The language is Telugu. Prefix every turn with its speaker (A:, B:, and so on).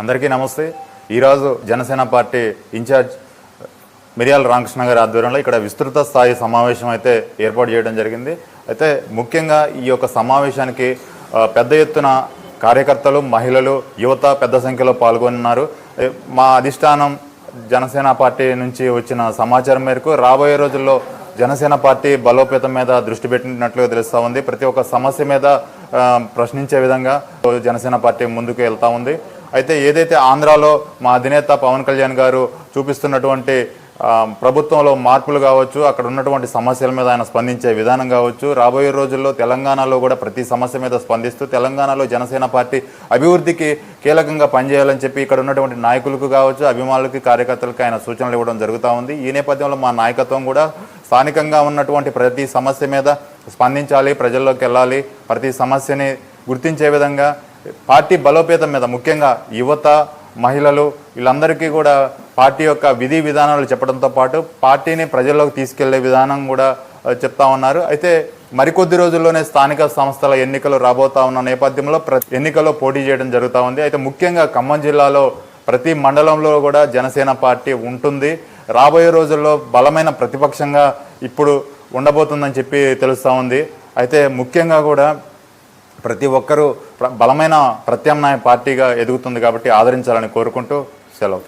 A: అందరికీ నమస్తే. ఈరోజు జనసేన పార్టీ ఇన్ఛార్జ్ మిరియాల రామకృష్ణ గారి ఆధ్వర్యంలో ఇక్కడ విస్తృత స్థాయి సమావేశం అయితే ఏర్పాటు చేయడం జరిగింది. అయితే ముఖ్యంగా ఈ యొక్క సమావేశానికి పెద్ద ఎత్తున కార్యకర్తలు మహిళలు యువత పెద్ద సంఖ్యలో పాల్గొన్నారు. మా అధిష్టానం జనసేన పార్టీ నుంచి వచ్చిన సమాచారం మేరకు రాబోయే రోజుల్లో జనసేన పార్టీ బలోపేతం మీద దృష్టి పెట్టినట్లుగా తెలుస్తూ ఉంది. ప్రతి ఒక్క సమస్య మీద ప్రశ్నించే విధంగా జనసేన పార్టీ ముందుకు వెళ్తా ఉంది. అయితే ఏదైతే ఆంధ్రాలో మా అధినేత పవన్ కళ్యాణ్ గారు చూపిస్తున్నటువంటి ప్రభుత్వంలో మార్పులు కావచ్చు అక్కడ ఉన్నటువంటి సమస్యల మీద ఆయన స్పందించే విధానం కావచ్చు రాబోయే రోజుల్లో తెలంగాణలో కూడా ప్రతి సమస్య మీద స్పందిస్తూ తెలంగాణలో జనసేన పార్టీ అభివృద్ధికి కీలకంగా పనిచేయాలని చెప్పి ఇక్కడ ఉన్నటువంటి నాయకులకు కావచ్చు అభిమానులకి కార్యకర్తలకు ఆయన సూచనలు ఇవ్వడం జరుగుతూ ఉంది. ఈ నేపథ్యంలో మా నాయకత్వం కూడా స్థానికంగా ఉన్నటువంటి ప్రతి సమస్య మీద స్పందించాలి ప్రజల్లోకి వెళ్ళాలి ప్రతి సమస్యని గుర్తించే విధంగా పార్టీ బలోపేతం మీద ముఖ్యంగా యువత మహిళలు వీళ్ళందరికీ కూడా పార్టీ యొక్క విధి విధానాలు చెప్పడంతో పాటు పార్టీని ప్రజల్లోకి తీసుకెళ్ళే విధానం కూడా చెప్తా ఉన్నారు. అయితే మరికొద్ది రోజుల్లోనే స్థానిక సంస్థల ఎన్నికలు రాబోతా ఉన్న నేపథ్యంలో ప్ర ఎన్నికల్లో పోటీ చేయడం జరుగుతూ ఉంది. అయితే ముఖ్యంగా ఖమ్మం జిల్లాలో ప్రతి మండలంలో కూడా జనసేన పార్టీ ఉంటుంది. రాబోయే రోజుల్లో బలమైన ప్రతిపక్షంగా ఇప్పుడు ఉండబోతుందని చెప్పి తెలుస్తూ ఉంది. అయితే ముఖ్యంగా కూడా ప్రతి ఒక్కరూ బలమైన ప్రత్యామ్నాయ పార్టీగా ఎదుగుతుంది కాబట్టి ఆదరించాలని కోరుకుంటూ సెలవు.